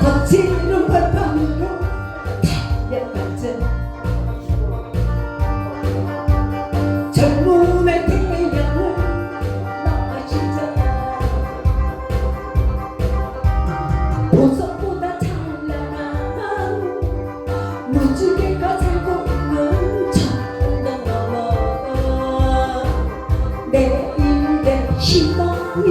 거치는 바탕으로 달려가자 젊음의 태양을 넘어지자 보석보다 찬란한 무지개가 살고 있는 천년 넘어. 내일 내 희망이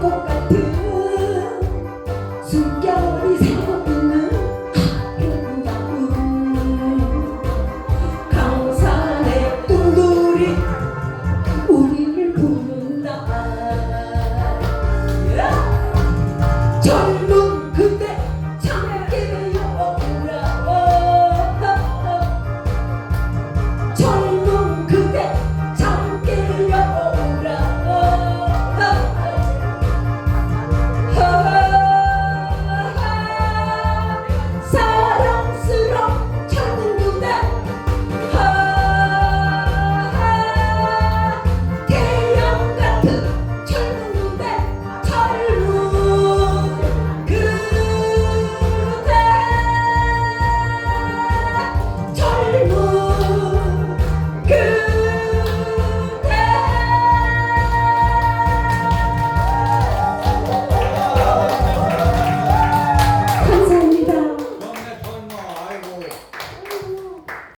Куколка